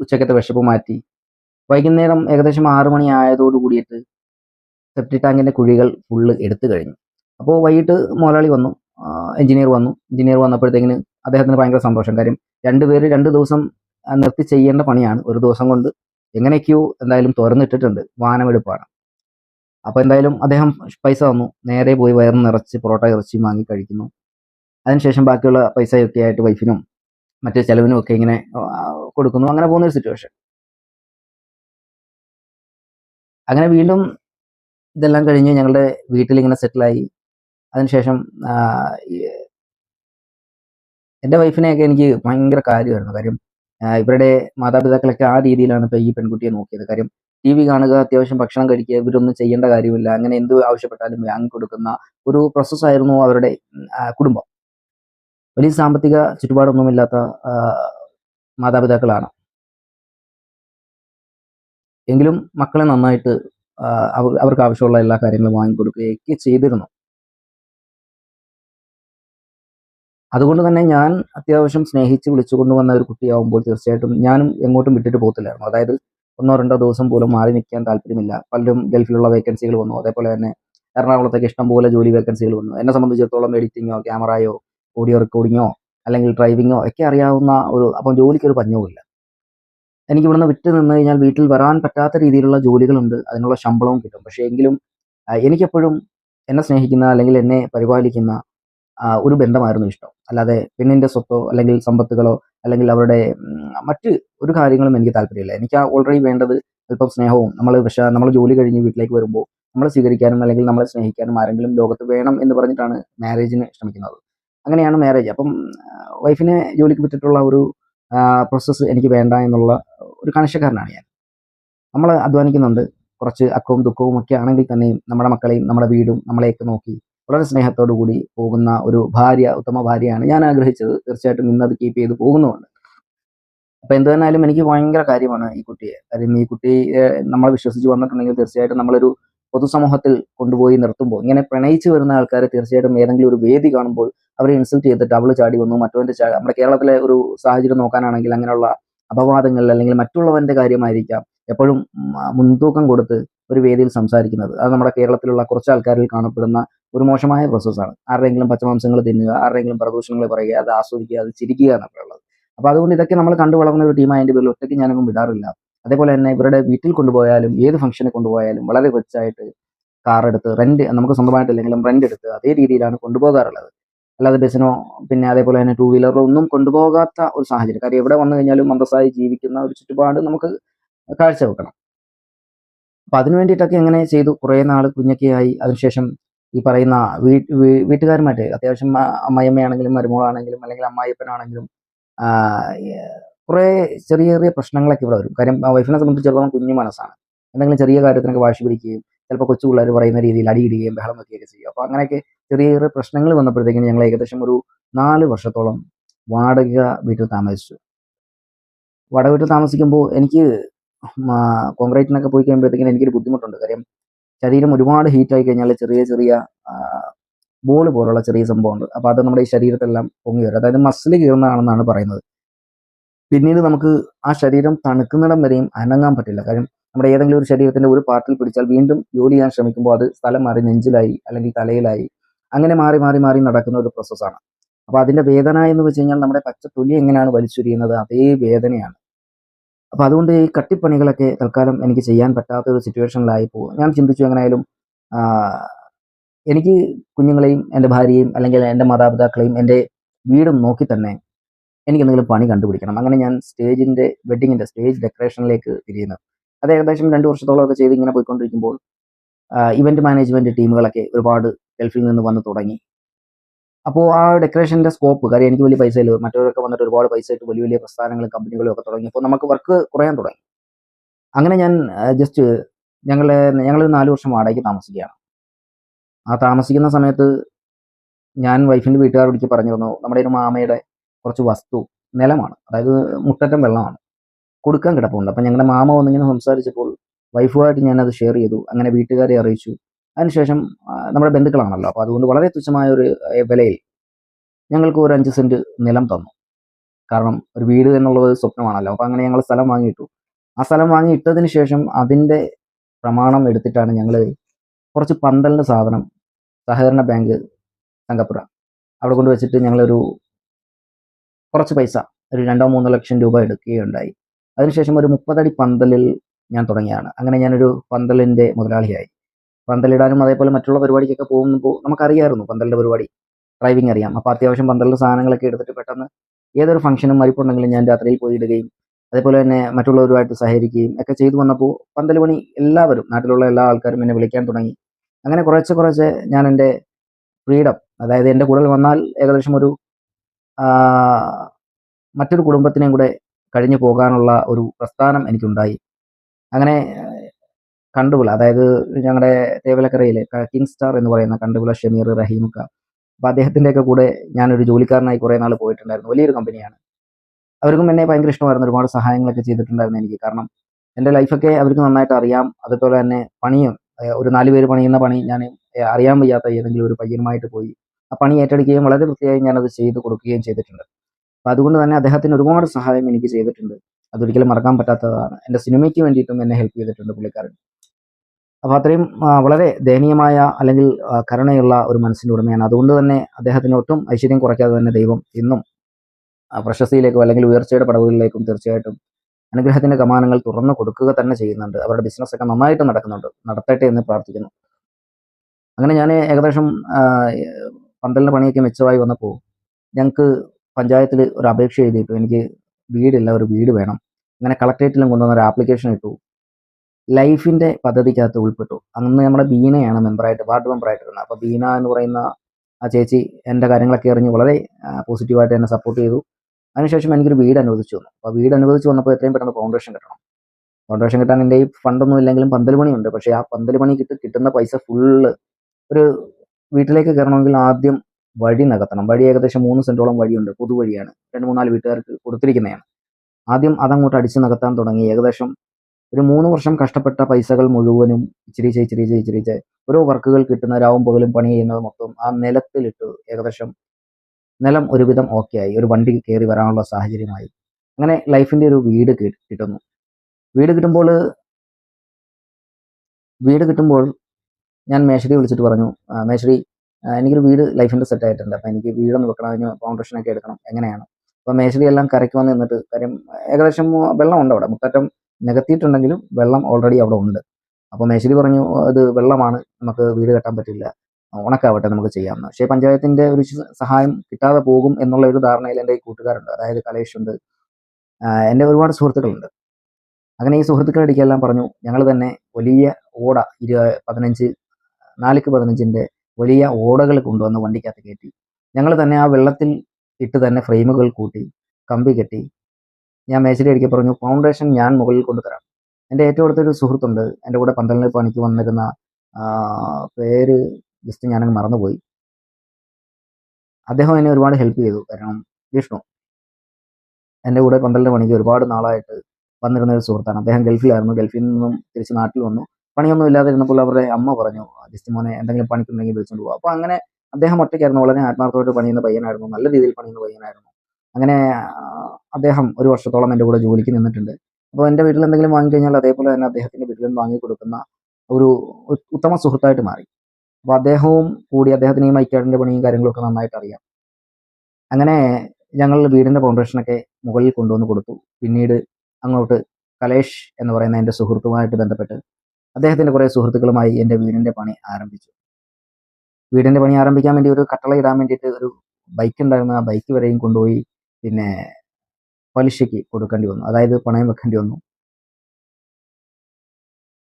ഉച്ചക്കത്തെ വിശപ്പ് മാറ്റി. വൈകുന്നേരം ഏകദേശം ആറു മണി ആയതോടു കൂടിയിട്ട് സെപ്റ്റി ടാങ്കിന്റെ കുഴികൾ ഫുള്ള് എടുത്തു കഴിഞ്ഞു. അപ്പോൾ വൈകിട്ട് മുതലാളി വന്നു. എഞ്ചിനീയർ വന്നു. എഞ്ചിനീയർ വന്നപ്പോഴത്തേക്കിന് അദ്ദേഹത്തിന് ഭയങ്കര സന്തോഷം. കാര്യം രണ്ടുപേര് രണ്ട് ദിവസം നിർത്തി ചെയ്യേണ്ട പണിയാണ്. ഒരു ദിവസം കൊണ്ട് എങ്ങനെയൊക്കെയോ എന്തായാലും തുറന്നിട്ടിട്ടുണ്ട്. വാനമെടുപ്പാണ് അപ്പോൾ എന്തായാലും അദ്ദേഹം പൈസ തന്നു. നേരെ പോയി വയറ് നിറച്ച് പൊറോട്ട ഇറച്ചി വാങ്ങി കഴിക്കുന്നു. അതിനുശേഷം ബാക്കിയുള്ള പൈസയൊക്കെ ആയിട്ട് വൈഫിനും മറ്റു ചെലവിനും ഒക്കെ ഇങ്ങനെ കൊടുക്കുന്നു. അങ്ങനെ പോകുന്ന ഒരു സിറ്റുവേഷൻ അങ്ങനെ വീണ്ടും ഇതെല്ലാം കഴിഞ്ഞ് ഞങ്ങളുടെ വീട്ടിൽ ഇങ്ങനെ സെറ്റിലായി. അതിനുശേഷം എന്റെ വൈഫിനെയൊക്കെ എനിക്ക് ഭയങ്കര കാര്യമായിരുന്നു. കാര്യം ഇവരുടെ മാതാപിതാക്കളൊക്കെ ആ രീതിയിലാണ് ഇപ്പോൾ ഈ പെൺകുട്ടിയെ നോക്കിയത്. കാര്യം ടി വി കാണുക അത്യാവശ്യം ഭക്ഷണം കഴിക്കുക ഇവരൊന്നും ചെയ്യേണ്ട കാര്യമില്ല. അങ്ങനെ എന്ത് ആവശ്യപ്പെട്ടാലും വാങ്ങി കൊടുക്കുന്ന ഒരു പ്രോസസ്സായിരുന്നു അവരുടെ കുടുംബം. വലിയ സാമ്പത്തിക ചുറ്റുപാടൊന്നുമില്ലാത്ത മാതാപിതാക്കളാണ്. എങ്കിലും മക്കളെ നന്നായിട്ട് അവർ- അവർക്ക് ആവശ്യമുള്ള എല്ലാ കാര്യങ്ങളും വാങ്ങിക്കൊടുക്കുകയൊക്കെ ചെയ്തിരുന്നു. അതുകൊണ്ട് തന്നെ ഞാൻ അത്യാവശ്യം സ്നേഹിച്ച് വിളിച്ചു കൊണ്ടുവന്ന ഒരു കുട്ടിയാവുമ്പോൾ തീർച്ചയായിട്ടും ഞാനും എങ്ങോട്ടും വിട്ടിട്ട് പോകത്തില്ലായിരുന്നു. അതായത് ഒന്നോ രണ്ടോ ദിവസം പോലും മാറി നിൽക്കാൻ താല്പര്യമില്ല. പലരും ഗൾഫിലുള്ള വേക്കൻസികൾ വന്നു. അതേപോലെ തന്നെ എറണാകുളത്തേക്ക് ഇഷ്ടംപോലെ ജോലി വേക്കൻസികൾ വന്നു. എന്നെ സംബന്ധിച്ചിടത്തോളം എഡിറ്റിങ്ങോ ക്യാമറയോ ഓഡിയോ റെക്കോർഡിങ്ങോ അല്ലെങ്കിൽ ഡ്രൈവിങ്ങോ ഒക്കെ അറിയാവുന്ന ഒരു അപ്പം ജോലിക്കൊരു പഞ്ഞവുമില്ല. എനിക്ക് ഇവിടുന്ന് വിറ്റ് നിന്ന് കഴിഞ്ഞാൽ വീട്ടിൽ വരാൻ പറ്റാത്ത രീതിയിലുള്ള ജോലികളുണ്ട്. അതിനുള്ള ശമ്പളവും കിട്ടും. പക്ഷേ എങ്കിലും എനിക്കെപ്പോഴും എന്നെ സ്നേഹിക്കുന്ന അല്ലെങ്കിൽ എന്നെ പരിപാലിക്കുന്ന ഒരു ബന്ധമായിരുന്നു ഇഷ്ടം. അല്ലാതെ പെണ്ണിന്റെ സ്വത്തോ അല്ലെങ്കിൽ സമ്പത്തുകളോ അല്ലെങ്കിൽ അവരുടെ മറ്റ് ഒരു കാര്യങ്ങളും എനിക്ക് താല്പര്യമില്ല. എനിക്ക് ഓൾറെഡി വേണ്ടത് അല്പം സ്നേഹവും നമ്മൾ പക്ഷേ നമ്മൾ ജോലി കഴിഞ്ഞ് വീട്ടിലേക്ക് വരുമ്പോൾ നമ്മളെ സ്വീകരിക്കാനും അല്ലെങ്കിൽ നമ്മളെ സ്നേഹിക്കാനും ആരെങ്കിലും ലോകത്ത് വേണം എന്ന് പറഞ്ഞിട്ടാണ് മാരേജിന് ശ്രമിക്കുന്നത്. അങ്ങനെയാണ് മാരേജ് അപ്പം വൈഫിനെ ജോലിക്ക് വിട്ടിട്ടുള്ള ഒരു പ്രോസസ്സ് എനിക്ക് വേണ്ട എന്നുള്ള ഒരു കണിശക്കാരനാണ് ഞാൻ. നമ്മൾ അധ്വാനിക്കുന്നുണ്ട്. കുറച്ച് അക്കവും ദുഃഖവും ഒക്കെ ആണെങ്കിൽ തന്നെയും നമ്മുടെ മക്കളെയും നമ്മുടെ വീടും നമ്മളെയൊക്കെ നോക്കി വളരെ സ്നേഹത്തോടു കൂടി പോകുന്ന ഒരു ഭാര്യ ഉത്തമ ഭാര്യയാണ് ഞാൻ ആഗ്രഹിച്ചത്. തീർച്ചയായിട്ടും ഇന്നത് കീപ്പ് ചെയ്ത് പോകുന്നുമുണ്ട്. അപ്പൊ എന്ത് തന്നാലും എനിക്ക് ഭയങ്കര കാര്യമാണ് ഈ കുട്ടിയെ. കാര്യം ഈ കുട്ടി നമ്മൾ വിശ്വസിച്ച് വന്നിട്ടുണ്ടെങ്കിൽ തീർച്ചയായിട്ടും നമ്മളൊരു പൊതുസമൂഹത്തിൽ കൊണ്ടുപോയി നിർത്തുമ്പോൾ ഇങ്ങനെ പ്രണയിച്ചു വരുന്ന ആൾക്കാരെ തീർച്ചയായിട്ടും ഏതെങ്കിലും ഒരു വേദി കാണുമ്പോൾ അവരെ ഇൻസൾട്ട് ചെയ്തിട്ട് അവൾ ചാടി വന്നു മറ്റവന്റെ നമ്മുടെ കേരളത്തിലെ ഒരു സാഹചര്യം നോക്കാനാണെങ്കിൽ അങ്ങനെയുള്ള അപവാദങ്ങൾ അല്ലെങ്കിൽ മറ്റുള്ളവന്റെ കാര്യമായിരിക്കാം എപ്പോഴും മുൻതൂക്കം കൊടുത്ത് ഒരു വേദിയിൽ സംസാരിക്കുന്നത്. അത് നമ്മുടെ കേരളത്തിലുള്ള കുറച്ച് ആൾക്കാരിൽ കാണപ്പെടുന്ന ഒരു മോശമായ പ്രോസസ്സാണ് ആരുടെയെങ്കിലും പച്ചമാംസങ്ങൾ തിന്നുക ആരുടെയെങ്കിലും പ്രദൂഷണങ്ങൾ പറയുക അത് ആസ്വദിക്കുക അത് ചിരിക്കുക എന്നൊക്കെ ഉള്ളത്. അപ്പോൾ അതുകൊണ്ട് ഇതൊക്കെ നമ്മൾ കണ്ടു വളർന്ന ഒരു ടീമായതിന്റെ പേരിൽ ഒറ്റയ്ക്ക് ഞാനൊന്നും വിടാറില്ല. അതേപോലെ തന്നെ ഇവരുടെ വീട്ടിൽ കൊണ്ടുപോയാലും ഏത് ഫംഗ്ഷന് കൊണ്ടുപോയാലും വളരെ കൊച്ചായിട്ട് കാർ എടുത്ത് റെന്റ് നമുക്ക് സ്വന്തമായിട്ടില്ലെങ്കിലും റെന്റ് എടുത്ത് അതേ രീതിയിലാണ് കൊണ്ടുപോകാറുള്ളത്. അല്ലാതെ ബസ്സിനോ പിന്നെ അതേപോലെ തന്നെ ടൂ വീലറോ ഒന്നും കൊണ്ടുപോകാത്ത ഒരു സാഹചര്യം. കാര്യം എവിടെ വന്നു കഴിഞ്ഞാലും മന്ദസായി ജീവിക്കുന്ന ഒരു ചുറ്റുപാട് നമുക്ക് കാഴ്ചവെക്കണം. അപ്പൊ അതിനു വേണ്ടിയിട്ടൊക്കെ എങ്ങനെ ചെയ്തു. കുറേ നാൾ കുഞ്ഞൊക്കെയായി. അതിനുശേഷം ഈ പറയുന്ന വീട്ടുകാരുമായിട്ട് അത്യാവശ്യം അമ്മയമ്മയാണെങ്കിലും മരുമോളാണെങ്കിലും അല്ലെങ്കിൽ അമ്മായിപ്പനാണെങ്കിലും കുറെ ചെറിയ ചെറിയ പ്രശ്നങ്ങളൊക്കെ ഇവിടെ വരും. കാര്യം വൈഫിനെ സംബന്ധിച്ചിടത്തോളം കുഞ്ഞു മനസ്സാണ്. എന്തെങ്കിലും ചെറിയ കാര്യത്തിനൊക്കെ വാശി പിടിക്കുകയും ചിലപ്പോൾ കൊച്ചു പിള്ളേർ പറയുന്ന രീതിയിൽ അടിയിടുകയും ബഹളം വെക്കുകയൊക്കെ ചെയ്യും. അപ്പോൾ അങ്ങനെയൊക്കെ ചെറിയ ചെറിയ പ്രശ്നങ്ങൾ വന്നപ്പോഴത്തേക്കും ഞങ്ങൾ ഏകദേശം ഒരു നാല് വർഷത്തോളം വാടക വീട്ടിൽ താമസിച്ചു. വാടക വീട്ടിൽ താമസിക്കുമ്പോൾ എനിക്ക് കോൺക്രീറ്റിനൊക്കെ പോയി കഴിയുമ്പോഴത്തേക്കും എനിക്കൊരു ബുദ്ധിമുട്ടുണ്ട്. കാര്യം ശരീരം ഒരുപാട് ഹീറ്റ് ആയി കഴിഞ്ഞാൽ ചെറിയ ചെറിയ ബോൾ പോലുള്ള ചെറിയ സംഭവമുണ്ട് അപ്പോൾ അത് നമ്മുടെ ഈ ശരീരത്തെല്ലാം പൊങ്ങി വരും. അതായത് മസിൽ കീറുന്നതാണെന്നാണ് പറയുന്നത്. പിന്നീട് നമുക്ക് ആ ശരീരം തണുക്കുന്നിടം വരെയും അനങ്ങാൻ പറ്റില്ല. കാരണം നമ്മുടെ ഏതെങ്കിലും ഒരു ശരീരത്തിന്റെ ഒരു പാർട്ടിൽ പിടിച്ചാൽ വീണ്ടും ജോലി ചെയ്യാൻ ശ്രമിക്കുമ്പോൾ അത് സ്ഥലം മാറി നെഞ്ചിലായി അല്ലെങ്കിൽ തലയിലായി അങ്ങനെ മാറി മാറി മാറി നടക്കുന്ന ഒരു പ്രോസസ്സാണ് അപ്പോൾ അതിന്റെ വേദന എന്ന് വെച്ച് കഴിഞ്ഞാൽ നമ്മുടെ പച്ച തൊലി എങ്ങനെയാണ് വലിച്ചൊരിയുന്നത് അതേ വേദനയാണ്. അപ്പോൾ അതുകൊണ്ട് ഈ കട്ടിപ്പണികളൊക്കെ തൽക്കാലം എനിക്ക് ചെയ്യാൻ പറ്റാത്ത ഒരു സിറ്റുവേഷനിലായി പോകും ഞാൻ ചിന്തിച്ചു എങ്ങനെയായാലും എനിക്ക് കുഞ്ഞുങ്ങളെയും എന്റെ ഭാര്യയും അല്ലെങ്കിൽ എന്റെ മാതാപിതാക്കളെയും എന്റെ വീടും നോക്കി തന്നെ എനിക്ക് എന്തെങ്കിലും പണി കണ്ടുപിടിക്കണം. അങ്ങനെ ഞാൻ സ്റ്റേജിന്റെ വെഡ്ഡിങ്ങിന്റെ സ്റ്റേജ് ഡെക്കറേഷനിലേക്ക് തിരിയുന്നത് അത് ഏകദേശം രണ്ട് വർഷത്തോളമൊക്കെ ചെയ്ത് ഇങ്ങനെ പോയിക്കൊണ്ടിരിക്കുമ്പോൾ ഇവന്റ് മാനേജ്മെന്റ് ടീമുകളൊക്കെ ഒരുപാട് ഗൾഫിൽ നിന്ന് വന്ന് തുടങ്ങി. അപ്പോൾ ആ ഡെക്കറേഷന്റെ സ്കോപ്പ് കാര്യം എനിക്ക് വലിയ പൈസ ഇല്ല. മറ്റവരൊക്കെ വന്നിട്ട് ഒരുപാട് പൈസ ഇട്ട് വലിയ വലിയ പ്രസ്ഥാനങ്ങളും കമ്പനികളും ഒക്കെ തുടങ്ങി. അപ്പോൾ നമുക്ക് വർക്ക് കുറയാൻ തുടങ്ങി. അങ്ങനെ ഞാൻ ജസ്റ്റ് ഞങ്ങളെ ഞങ്ങൾ നാല് വർഷം വാടകയ്ക്ക് താമസിക്കുകയാണ്. ആ താമസിക്കുന്ന സമയത്ത് ഞാൻ വൈഫിന്റെ വിളിച്ച് പറഞ്ഞിരുന്നു നമ്മുടെ ഒരു മാമയുടെ കുറച്ച് വസ്തു നിലമാണ്. അതായത് മുട്ടറ്റം വെള്ളമാണ്. കൊടുക്കാൻ കിടപ്പുണ്ട്. അപ്പം ഞങ്ങളുടെ മാമ വന്നിങ്ങനെ സംസാരിച്ചപ്പോൾ വൈഫുമായിട്ട് ഞാനത് ഷെയർ ചെയ്തു. അങ്ങനെ വീട്ടുകാരെ അറിയിച്ചു. അതിനുശേഷം നമ്മുടെ ബന്ധുക്കളാണല്ലോ. അപ്പോൾ അതുകൊണ്ട് വളരെ തുച്ഛമായ ഒരു വിലയിൽ ഞങ്ങൾക്ക് ഒരു അഞ്ച് സെന്റ് നിലം തന്നു. കാരണം ഒരു വീട് എന്നുള്ളത് സ്വപ്നമാണല്ലോ. അപ്പോൾ അങ്ങനെ ഞങ്ങൾ സ്ഥലം വാങ്ങിയിട്ടു. ആ സ്ഥലം വാങ്ങിയിട്ടതിന് ശേഷം അതിന്റെ പ്രമാണം എടുത്തിട്ടാണ് ഞങ്ങൾ കുറച്ച് പന്തലിന്റെ സാധനം സഹകരണ ബാങ്ക് തങ്കപ്പുര അവിടെ കൊണ്ട് വെച്ചിട്ട് ഞങ്ങളൊരു കുറച്ച് പൈസ ഒരു രണ്ടോ മൂന്നോ ലക്ഷം രൂപ എടുക്കുകയുണ്ടായി. അതിനുശേഷം ഒരു മുപ്പതടി പന്തലിൽ ഞാൻ തുടങ്ങിയാണ് അങ്ങനെ ഞാനൊരു പന്തലിന്റെ മുതലാളിയായി. പന്തലിടാനും അതേപോലെ മറ്റുള്ള പരിപാടിക്കൊക്കെ പോകുമ്പോൾ നമുക്കറിയായിരുന്നു പന്തലിന്റെ പരിപാടി. ഡ്രൈവിംഗ് അറിയാം. അപ്പോൾ അത്യാവശ്യം പന്തലിന്റെ സാധനങ്ങളൊക്കെ എടുത്തിട്ട് പെട്ടെന്ന് ഏതൊരു ഫംഗ്ഷനും മരിപ്പുണ്ടെങ്കിലും ഞാൻ രാത്രിയിൽ പോയി ഇടുകയും അതേപോലെ തന്നെ മറ്റുള്ളവരുമായിട്ട് സഹകരിക്കുകയും ഒക്കെ ചെയ്തു വന്നപ്പോൾ പന്തൽ പണി എല്ലാവരും നാട്ടിലുള്ള എല്ലാ ആൾക്കാരും എന്നെ വിളിക്കാൻ തുടങ്ങി. അങ്ങനെ കുറച്ച് കുറച്ച് ഞാൻ എന്റെ ഫ്രീഡം അതായത് എന്റെ കൂടെ വന്നാൽ ഏകദേശം ഒരു മറ്റൊരു കുടുംബത്തിനെയും കൂടെ കഴിഞ്ഞു പോകാനുള്ള ഒരു പ്രസ്ഥാനം എനിക്കുണ്ടായി. അങ്ങനെ കണ്ടുപിള അതായത് ഞങ്ങളുടെ തേവലക്കരയിലെ കിങ് സ്റ്റാർ എന്ന് പറയുന്ന കണ്ടുപിള ഷമീർ റഹീമൊക്കെ അപ്പോൾ അദ്ദേഹത്തിന്റെയൊക്കെ കൂടെ ഞാനൊരു ജോലിക്കാരനായി കുറേ നാൾ പോയിട്ടുണ്ടായിരുന്നു. വലിയൊരു കമ്പനിയാണ്. അവർക്കും എന്നെ ഭയങ്കര ഇഷ്ടമായിരുന്നു ഒരുപാട് സഹായങ്ങളൊക്കെ ചെയ്തിട്ടുണ്ടായിരുന്നു എനിക്ക്. കാരണം എന്റെ ലൈഫൊക്കെ അവർക്ക് നന്നായിട്ട് അറിയാം. അതുപോലെ തന്നെ പണിയും ഒരു നാല് പേര് പണിയുന്ന പണി ഞാൻ അറിയാൻ വയ്യാത്ത ഏതെങ്കിലും ഒരു പയ്യനുമായിട്ട് പോയി ആ പണി ഏറ്റെടുക്കുകയും വളരെ വൃത്തിയായി ഞാനത് ചെയ്ത് കൊടുക്കുകയും ചെയ്തിട്ടുണ്ട്. അപ്പോൾ അതുകൊണ്ട് തന്നെ അദ്ദേഹത്തിന് ഒരുപാട് സഹായം എനിക്ക് ചെയ്തിട്ടുണ്ട്. അതൊരിക്കലും മറക്കാൻ പറ്റാത്തതാണ്. എന്റെ സിനിമയ്ക്ക് വേണ്ടിയിട്ടും എന്നെ ഹെൽപ്പ് ചെയ്തിട്ടുണ്ട് പുള്ളിക്കാരൻ. അപ്പോൾ അത്രയും വളരെ ദയനീയമായ അല്ലെങ്കിൽ കരുണയുള്ള ഒരു മനസ്സിന്റെ ഉടമയാണ്. അതുകൊണ്ട് തന്നെ അദ്ദേഹത്തിന് ഒട്ടും ഐശ്വര്യം കുറയ്ക്കാതെ തന്നെ ദൈവം ഇന്നും പ്രശസ്തിയിലേക്കും അല്ലെങ്കിൽ ഉയർച്ചയുടെ പടവുകളിലേക്കും തീർച്ചയായിട്ടും അനുഗ്രഹത്തിന്റെ കമാനങ്ങൾ തുറന്നു കൊടുക്കുക തന്നെ ചെയ്യുന്നുണ്ട്. അവരുടെ ബിസിനസ് ഒക്കെ നന്നായിട്ട് നടക്കുന്നുണ്ട്. നടത്തട്ടെ എന്ന് പ്രാർത്ഥിക്കുന്നു. അങ്ങനെ ഞാൻ ഏകദേശം പന്തലിന്റെ പണിയൊക്കെ മെച്ചമായി വന്നപ്പോൾ ഞങ്ങൾക്ക് പഞ്ചായത്തിൽ ഒരു അപേക്ഷ എഴുതിയിട്ടു എനിക്ക് വീടില്ല ഒരു വീട് വേണം. അങ്ങനെ കളക്ട്രേറ്റിലും കൊണ്ടുവന്ന ഒരു ആപ്ലിക്കേഷൻ ഇട്ടു. ലൈഫിന്റെ പദ്ധതിക്കകത്ത് ഉൾപ്പെട്ടു. അന്ന് നമ്മുടെ ബീനയാണ് മെമ്പറായിട്ട് വാർഡ് മെമ്പറായിട്ട് ഇരുന്നത് അപ്പോൾ ബീന എന്ന് പറയുന്ന ആ ചേച്ചി എന്റെ കാര്യങ്ങളൊക്കെ അറിഞ്ഞ് വളരെ പോസിറ്റീവായിട്ട് എന്നെ സപ്പോർട്ട് ചെയ്തു. അതിനുശേഷം എനിക്കൊരു വീട് അനുവദിച്ചു വന്നു അപ്പോൾ വീട് അനുവദിച്ചു വന്നപ്പോൾ എത്രയും പെട്ടെന്ന് ഫൗണ്ടേഷൻ കിട്ടണം. ഫൗണ്ടേഷൻ കിട്ടാൻ എന്റെ ഈ ഫണ്ടൊന്നും ഇല്ലെങ്കിലും പന്തൽ പണിയുണ്ട്. പക്ഷേ ആ പന്തൽ പണി കിട്ടി കിട്ടുന്ന പൈസ ഫുള്ള് ഒരു വീട്ടിലേക്ക് കയറണമെങ്കിൽ ആദ്യം വഴി നികത്തണം. വഴി ഏകദേശം മൂന്ന് സെന്റോളം വഴിയുണ്ട്. പൊതുവഴിയാണ്. രണ്ട് മൂന്നാൽ വീട്ടുകാർക്ക് കൊടുത്തിരിക്കുന്നതാണ്. ആദ്യം അതങ്ങോട്ട് അടിച്ചു നികത്താൻ തുടങ്ങി. ഏകദേശം ഒരു മൂന്ന് വർഷം കഷ്ടപ്പെട്ട പൈസകൾ മുഴുവനും ഇച്ചിരി ഇച്ചിരി ഇച്ചിരി ഓരോ വർക്കുകൾ കിട്ടുന്നവരാവും പകലും പണി ചെയ്യുന്നത് മൊത്തം ആ നിലത്തിലിട്ട്. ഏകദേശം നിലം ഒരുവിധം ഓക്കെ ആയി. ഒരു വണ്ടി കയറി വരാനുള്ള സാഹചര്യമായി. അങ്ങനെ ലൈഫിന്റെ ഒരു വീട് കിട്ടുന്നു. വീട് കിട്ടുമ്പോൾ വീട് കിട്ടുമ്പോൾ ഞാൻ മേശരി വിളിച്ചിട്ട് പറഞ്ഞു. മേശരി എനിക്കൊരു വീട് ലൈഫിന്റെ സെറ്റ് ആയിട്ടുണ്ട്. അപ്പം എനിക്ക് വീടൊന്ന് വെക്കണം അതിന് ഫൗണ്ടേഷൻ ഒക്കെ എടുക്കണം എങ്ങനെയാണ്? അപ്പം മേശരി എല്ലാം കരയ്ക്ക് വന്ന് നിന്നിട്ട് കാര്യം ഏകദേശം വെള്ളം ഉണ്ട് അവിടെ. മുത്തറ്റം നികത്തിയിട്ടുണ്ടെങ്കിലും വെള്ളം ഓൾറെഡി അവിടെ ഉണ്ട്. അപ്പോൾ മേശരി പറഞ്ഞു അത് വെള്ളമാണ്. നമുക്ക് വീട് കെട്ടാൻ പറ്റില്ല. ഉണക്കാവട്ടെ നമുക്ക് ചെയ്യാം പക്ഷേ പഞ്ചായത്തിന്റെ ഒരു സഹായം കിട്ടാതെ പോകും എന്നുള്ള ഒരു ധാരണയിൽ എന്റെ കൂട്ടുകാരുണ്ട്. അതായത് കലേഷ് ഉണ്ട് എന്റെ ഒരുപാട് സുഹൃത്തുക്കളുണ്ട്. അങ്ങനെ ഈ സുഹൃത്തുക്കളടിക്കെല്ലാം പറഞ്ഞു ഞങ്ങൾ തന്നെ വലിയ ഓട ഇരു പതിനഞ്ച് നാലിക്ക് പതിനഞ്ചിന്റെ വലിയ ഓടകൾ കൊണ്ടുവന്ന് വണ്ടിക്കകത്ത് കയറ്റി. ഞങ്ങൾ തന്നെ ആ വെള്ളത്തിൽ ഇട്ട് തന്നെ ഫ്രെയിമുകൾ കൂട്ടി കമ്പി കെട്ടി. ഞാൻ മേശരി അടിക്കി പറഞ്ഞു ഫൗണ്ടേഷൻ ഞാൻ മുകളിൽ കൊണ്ടുതരാം എന്റെ ഏറ്റവും അടുത്തൊരു സുഹൃത്തുണ്ട് എന്റെ കൂടെ പന്തലിന് പണിക്ക് വന്നിരുന്ന പേര് ജസ്റ്റ് ഞാനങ്ങ് മറന്നുപോയി. അദ്ദേഹം എന്നെ ഒരുപാട് ഹെൽപ്പ് ചെയ്തു. കാരണം വിഷ്ണു എന്റെ കൂടെ പന്തലിന്റെ പണിക്ക് ഒരുപാട് നാളായിട്ട് വന്നിരുന്ന ഒരു സുഹൃത്താണ്. അദ്ദേഹം ഗൾഫിലായിരുന്നു. ഗൾഫിൽ നിന്നും തിരിച്ച് നാട്ടിൽ വന്നു. പണിയൊന്നും ഇല്ലാതിരുന്നപ്പോൾ അവരുടെ അമ്മ പറഞ്ഞു ജസ്റ്റ് മോനെ എന്തെങ്കിലും പണിക്കുണ്ടെങ്കിൽ വിളിച്ചുകൊണ്ട് പോകും അപ്പോൾ അങ്ങനെ അദ്ദേഹം ഒറ്റയ്ക്കായിരുന്നു. വളരെ ആത്മാർത്ഥമായിട്ട് പണിയുന്ന പയ്യനായിരുന്നു. നല്ല രീതിയിൽ പണിയുന്ന പയ്യനായിരുന്നു. അങ്ങനെ അദ്ദേഹം ഒരു വർഷത്തോളം എന്റെ കൂടെ ജോലിക്ക് നിന്നിട്ടുണ്ട്. അപ്പോൾ എന്റെ വീട്ടിൽ എന്തെങ്കിലും വാങ്ങിക്കഴിഞ്ഞാൽ അതേപോലെ തന്നെ അദ്ദേഹത്തിന്റെ വീട്ടിലും വാങ്ങി കൊടുക്കുന്ന ഒരു ഉത്തമ സുഹൃത്തായിട്ട് മാറി. അപ്പോൾ അദ്ദേഹവും കൂടി അദ്ദേഹത്തിന് ഈ മൈക്കാടിന്റെ പണിയും കാര്യങ്ങളൊക്കെ നന്നായിട്ട് അറിയാം. അങ്ങനെ ഞങ്ങൾ വീടിന്റെ ഫൗണ്ടേഷനൊക്കെ മുകളിൽ കൊണ്ടുവന്ന് കൊടുത്തു. പിന്നീട് അങ്ങോട്ട് കലേഷ് എന്ന് പറയുന്ന എന്റെ സുഹൃത്തുമായിട്ട് ബന്ധപ്പെട്ട് അദ്ദേഹത്തിന്റെ കുറേ സുഹൃത്തുക്കളുമായി എന്റെ വീടിന്റെ പണി ആരംഭിച്ചു. വീടിന്റെ പണി ആരംഭിക്കാൻ വേണ്ടി ഒരു കട്ടള ഇടാൻ വേണ്ടിയിട്ട് ഒരു ബൈക്ക് ഉണ്ടായിരുന്നു. ആ ബൈക്ക് വരെയും കൊണ്ടുപോയി പിന്നെ പലിശയ്ക്ക് കൊടുക്കേണ്ടി വന്നു. അതായത് പണയം വെക്കേണ്ടി വന്നു.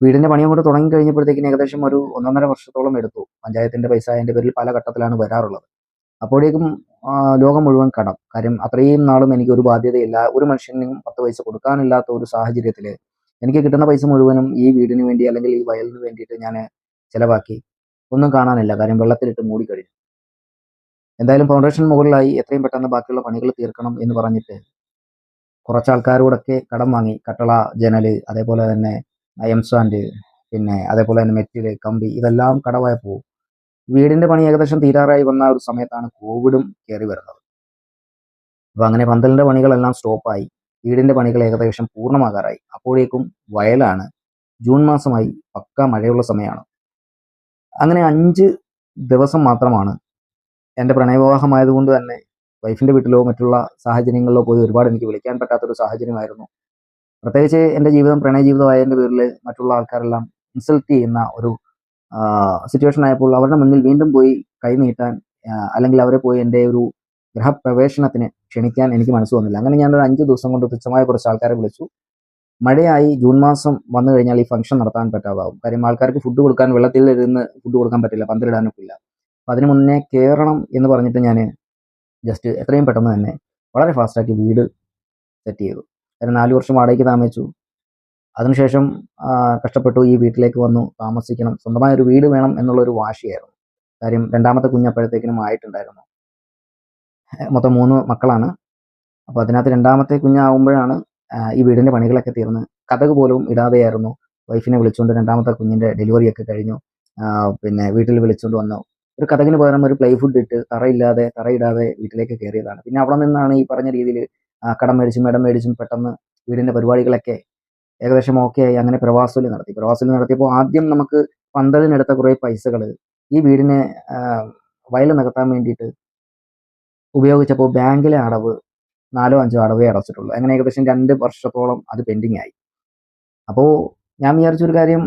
വീടിന്റെ പണി അങ്ങോട്ട് തുടങ്ങി കഴിഞ്ഞപ്പോഴത്തേക്കിന് ഏകദേശം ഒരു ഒന്നൊന്നര വർഷത്തോളം എടുത്തു. പഞ്ചായത്തിന്റെ പൈസ അതിന്റെ പേരിൽ പല ഘട്ടത്തിലാണ് വരാറുള്ളത്. അപ്പോഴേക്കും ലോകം മുഴുവൻ കടം. കാര്യം അത്രയും നാളും എനിക്ക് ഒരു ബാധ്യതയില്ല. ഒരു മനുഷ്യനും പത്ത് പൈസ കൊടുക്കാനില്ലാത്ത ഒരു സാഹചര്യത്തിൽ എനിക്ക് കിട്ടുന്ന പൈസ മുഴുവനും ഈ വീടിന് വേണ്ടി അല്ലെങ്കിൽ ഈ വയലിന് വേണ്ടിയിട്ട് ഞാൻ ചിലവാക്കി. ഒന്നും കാണാനില്ല. കാര്യം വെള്ളത്തിലിട്ട് മൂടിക്കഴിഞ്ഞു എന്തായാലും ഫൗണ്ടേഷൻ മുകളിലായി എത്രയും പെട്ടെന്ന് ബാക്കിയുള്ള പണികൾ തീർക്കണം എന്ന് പറഞ്ഞിട്ട് കുറച്ച് ആൾക്കാരോടൊക്കെ കടം വാങ്ങി. കട്ടള ജനൽ അതേപോലെ തന്നെ എംസാൻഡ് പിന്നെ അതേപോലെ തന്നെ മെറ്റീൽ കമ്പി ഇതെല്ലാം കടവായപ്പോൾ വീടിന്റെ പണി ഏകദേശം തീരാറായി വന്ന ഒരു സമയത്താണ് കോവിഡും കയറി വരുന്നത്. അപ്പോൾ അങ്ങനെ പന്തലിന്റെ പണികളെല്ലാം സ്റ്റോപ്പായി. വീടിന്റെ പണികൾ ഏകദേശം പൂർണമാകാറായി. അപ്പോഴേക്കും വയലാണ്. ജൂൺ മാസമായി പക്ക മഴയുള്ള സമയമാണ്. അങ്ങനെ അഞ്ച് ദിവസം മാത്രമാണ് എന്റെ പ്രണയവിവാഹമായതുകൊണ്ട് തന്നെ വൈഫിന്റെ വീട്ടിലോ മറ്റുള്ള സാഹചര്യങ്ങളിലോ പോയി ഒരുപാട് എനിക്ക് വിളിക്കാൻ പറ്റാത്തൊരു സാഹചര്യമായിരുന്നു. പ്രത്യേകിച്ച് എന്റെ ജീവിതം പ്രണയ ജീവിതമായതിന്റെ പേരിൽ മറ്റുള്ള ആൾക്കാരെല്ലാം ഇൻസൾട്ട് ചെയ്യുന്ന ഒരു സിറ്റുവേഷൻ ആയപ്പോൾ അവരുടെ മുന്നിൽ വീണ്ടും പോയി കൈ നീട്ടാൻ അല്ലെങ്കിൽ അവരെ പോയി എന്റെ ഒരു ഗൃഹപ്രവേശനത്തിന് ക്ഷണിക്കാൻ എനിക്ക് മനസ്സ് വന്നില്ല. അങ്ങനെ ഞാനൊരു അഞ്ച് ദിവസം കൊണ്ട് തുച്ഛമായ കുറച്ച് ആൾക്കാരെ വിളിച്ചു. മഴയായി ജൂൺ മാസം വന്നു കഴിഞ്ഞാൽ ഈ ഫംഗ്ഷൻ നടത്താൻ പറ്റാതാവും. കാര്യം ആൾക്കാർക്ക് ഫുഡ് കൊടുക്കാൻ വെള്ളത്തിൽ ഇരുന്ന് ഫുഡ് കൊടുക്കാൻ പറ്റില്ല പന്തലിടാനൊക്കെ ഇല്ല. അപ്പം അതിന് മുന്നേ കയറണം എന്ന് പറഞ്ഞിട്ട് ഞാൻ ജസ്റ്റ് എത്രയും പെട്ടെന്ന് തന്നെ വളരെ ഫാസ്റ്റാക്കി വീട് സെറ്റ് ചെയ്തു. കാരണം നാല് വർഷം വാടകയ്ക്ക് താമസിച്ചു. അതിനുശേഷം കഷ്ടപ്പെട്ടു ഈ വീട്ടിലേക്ക് വന്നു താമസിക്കണം. സ്വന്തമായ ഒരു വീട് വേണം എന്നുള്ളൊരു വാശിയായിരുന്നു. കാര്യം രണ്ടാമത്തെ കുഞ്ഞപ്പോഴത്തേക്കിനും ആയിട്ടുണ്ടായിരുന്നു. മൊത്തം മൂന്ന് മക്കളാണ്. അപ്പോൾ അതിനകത്ത് രണ്ടാമത്തെ കുഞ്ഞാവുമ്പോഴാണ് ഈ വീടിന്റെ പണികളൊക്കെ തീർന്ന്. കഥക് പോലും ഇടാതെയായിരുന്നു. വൈഫിനെ വിളിച്ചുകൊണ്ട് രണ്ടാമത്തെ കുഞ്ഞിന്റെ ഡെലിവറിയൊക്കെ കഴിഞ്ഞു. പിന്നെ വീട്ടിൽ വിളിച്ചുകൊണ്ട് വന്നു. ഒരു കഥകിന് പകരം ഒരു പ്ലേ ഫുഡ് ഇട്ട് തറയില്ലാതെ തറയിടാതെ വീട്ടിലേക്ക് കയറിയതാണ്. പിന്നെ അവിടെ നിന്നാണ് ഈ പറഞ്ഞ രീതിയിൽ കടം മേടിച്ചും ഇടം മേടിച്ചും പെട്ടെന്ന് വീടിന്റെ പരിപാടികളൊക്കെ ഏകദേശം ഓക്കെ ആയി അങ്ങനെ പ്രവാസൂലി നടത്തി. പ്രവാസൂലി നടത്തിയപ്പോൾ ആദ്യം നമുക്ക് പന്തലിനെടുത്ത കുറേ പൈസകൾ ഈ വീടിനെ വയൽ നികത്താൻ വേണ്ടിയിട്ട് ഉപയോഗിച്ചപ്പോൾ ബാങ്കിലെ അടവ് നാലോ അഞ്ചോ അടവേ അടച്ചിട്ടുള്ളൂ. അങ്ങനെ ഏകദേശം രണ്ട് വർഷത്തോളം അത് പെൻഡിങ് ആയി. അപ്പോൾ ഞാൻ വിചാരിച്ചൊരു കാര്യം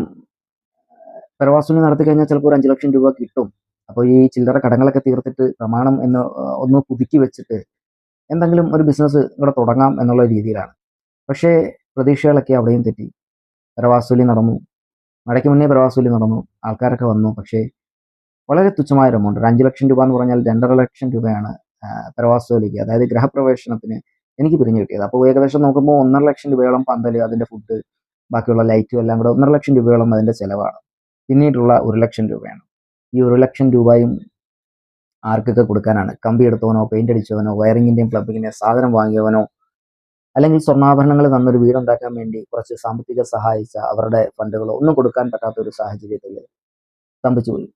പ്രവാസൂലി നടത്തി കഴിഞ്ഞാൽ ചിലപ്പോൾ ഒരു അഞ്ച് ലക്ഷം രൂപ കിട്ടും. അപ്പോൾ ഈ ചില്ലറ കടങ്ങളൊക്കെ തീർത്തിട്ട് പ്രമാണം എന്ന് ഒന്ന് പുതുക്കി വെച്ചിട്ട് എന്തെങ്കിലും ഒരു ബിസിനസ് ഇവിടെ തുടങ്ങാം എന്നുള്ള രീതിയിലാണ്. പക്ഷേ പ്രതീക്ഷകളൊക്കെ അവിടെയും തെറ്റി. പ്രവാസൂലി നടന്നു. മഴയ്ക്ക് മുന്നേ പ്രവാസൂലി നടന്നു. ആൾക്കാരൊക്കെ വന്നു. പക്ഷേ വളരെ തുച്ഛമായ ഒരു എമൗണ്ട് ഒരു അഞ്ച് ലക്ഷം രൂപ എന്ന് പറഞ്ഞാൽ രണ്ടര ലക്ഷം രൂപയാണ് ആ, പ്രവാസൂലിക്ക് അതായത് ഗൃഹപ്രവേശനത്തിന് എനിക്ക് പിരിഞ്ഞു കിട്ടിയത്. അപ്പോൾ ഏകദേശം നോക്കുമ്പോൾ ഒന്നര ലക്ഷം രൂപയോളം പന്തൽ അതിന്റെ ഫുഡ് ബാക്കിയുള്ള ലൈറ്റും എല്ലാം കൂടെ ഒന്നര ലക്ഷം രൂപയോളം അതിന്റെ ചിലവാണ്. പിന്നീടുള്ള ഒരു ലക്ഷം രൂപയാണ്. ഈ ഒരു ലക്ഷം രൂപയും ആർക്കൊക്കെ കൊടുക്കാനാണ്? കമ്പി എടുത്തവനോ പെയിന്റ് അടിച്ചവനോ വയറിങ്ങിന്റെയും പ്ലബിങ്ങിന്റെയും സാധനം വാങ്ങിയവനോ അല്ലെങ്കിൽ സ്വർണാഭരണങ്ങൾ തന്നൊരു വീടുണ്ടാക്കാൻ വേണ്ടി കുറച്ച് സാമ്പത്തിക സഹായിച്ച അവരുടെ ഫണ്ടുകളോ ഒന്നും കൊടുക്കാൻ പറ്റാത്ത ഒരു സാഹചര്യത്തിൽ സ്തംഭിച്ചു പോയി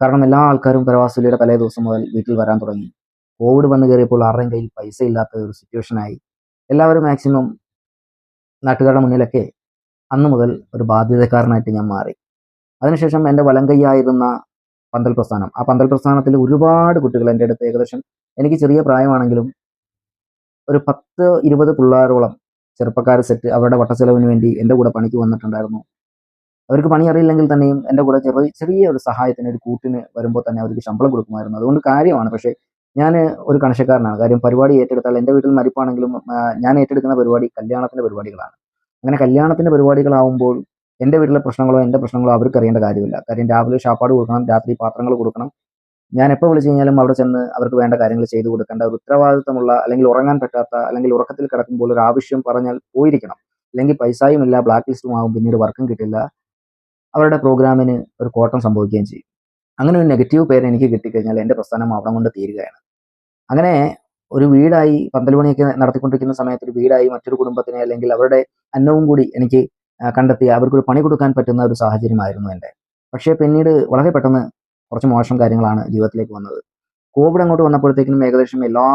കാരണം എല്ലാ ആൾക്കാരും പ്രവാസിയുടെ തലേ ദിവസം മുതൽ വീട്ടിൽ വരാൻ തുടങ്ങി. കോവിഡ് വന്നു കയറിയപ്പോൾ ആരുടെയും കയ്യിൽ പൈസ ഇല്ലാത്ത ഒരു സിറ്റുവേഷനായി എല്ലാവരും മാക്സിമം നാട്ടുകാരുടെ മുന്നിലൊക്കെ അന്ന് മുതൽ ഒരു ബാധ്യതക്കാരനായിട്ട് ഞാൻ മാറി. അതിനുശേഷം എന്റെ വലം കൈയായിരുന്ന പന്തൽ പ്രസ്ഥാനം. ആ പന്തൽ പ്രസ്ഥാനത്തിൽ ഒരുപാട് കുട്ടികൾ എന്റെ അടുത്ത് ഏകദേശം എനിക്ക് ചെറിയ പ്രായമാണെങ്കിലും ഒരു പത്ത് ഇരുപത് പിള്ളേരോളം ചെറുപ്പക്കാർ സെറ്റ് അവരുടെ വട്ടച്ചെലവിന് വേണ്ടി എന്റെ കൂടെ പണിക്ക് വന്നിട്ടുണ്ടായിരുന്നു. അവർക്ക് പണി അറിയില്ലെങ്കിൽ തന്നെയും എന്റെ കൂടെ ചെറിയ ചെറിയ ഒരു സഹായത്തിന് ഒരു കൂട്ടിന് വരുമ്പോൾ തന്നെ അവർക്ക് ശമ്പളം കൊടുക്കുമായിരുന്നു. അതുകൊണ്ട് കാര്യമാണ്. പക്ഷേ ഞാൻ ഒരു കണക്ഷക്കാരനാണ് കാര്യം പരിപാടി ഏറ്റെടുത്താൽ എന്റെ വീട്ടിൽ മരിപ്പാണെങ്കിലും ഞാൻ ഏറ്റെടുക്കുന്ന പരിപാടി കല്യാണത്തിന്റെ പരിപാടികളാണ്. അങ്ങനെ കല്യാണത്തിന്റെ പരിപാടികളാവുമ്പോൾ എന്റെ വീട്ടിലെ പ്രശ്നങ്ങളോ എന്റെ പ്രശ്നങ്ങളോ അവർക്ക് അറിയേണ്ട കാര്യമില്ല. കാര്യം രാവിലെ ഷാപ്പാട് കൊടുക്കണം രാത്രി പാത്രങ്ങൾ കൊടുക്കണം. ഞാൻ എപ്പോൾ വിളിച്ചു കഴിഞ്ഞാലും അവിടെ ചെന്ന് അവർക്ക് വേണ്ട കാര്യങ്ങൾ ചെയ്തു കൊടുക്കേണ്ട ഒരു ഉത്തരവാദിത്തമുള്ള അല്ലെങ്കിൽ ഉറങ്ങാൻ പറ്റാത്ത അല്ലെങ്കിൽ ഉറക്കത്തിൽ കിടക്കുമ്പോൾ ഒരു ആവശ്യം പറഞ്ഞാൽ പോയിരിക്കണം. അല്ലെങ്കിൽ പൈസയും ഇല്ല ബ്ലാക്ക് ലിസ്റ്റും ആകും പിന്നീട് വർക്കും കിട്ടില്ല. അവരുടെ പ്രോഗ്രാമിന് ഒരു കോട്ടം സംഭവിക്കുകയും ചെയ്യും. അങ്ങനെ ഒരു നെഗറ്റീവ് പേര് എനിക്ക് കിട്ടിക്കഴിഞ്ഞാൽ എന്റെ പ്രസ്ഥാനം അവിടെ കൊണ്ട് തീരുകയാണ്. അങ്ങനെ ഒരു വീടായി പന്തലുപണിയൊക്കെ നടത്തിക്കൊണ്ടിരിക്കുന്ന സമയത്ത് ഒരു വീടായി മറ്റൊരു കുടുംബത്തിനെ അല്ലെങ്കിൽ അവരുടെ അന്നവും കൂടി എനിക്ക് കണ്ടെത്തി അവർക്കൊരു പണി കൊടുക്കാൻ പറ്റുന്ന ഒരു സാഹചര്യമായിരുന്നു എന്റെ. പക്ഷേ പിന്നീട് വളരെ പെട്ടെന്ന് കുറച്ച് മോശം കാര്യങ്ങളാണ് ജീവിതത്തിലേക്ക് വന്നത്. കോവിഡ് അങ്ങോട്ട് വന്നപ്പോഴത്തേക്കും ഏകദേശം എല്ലാ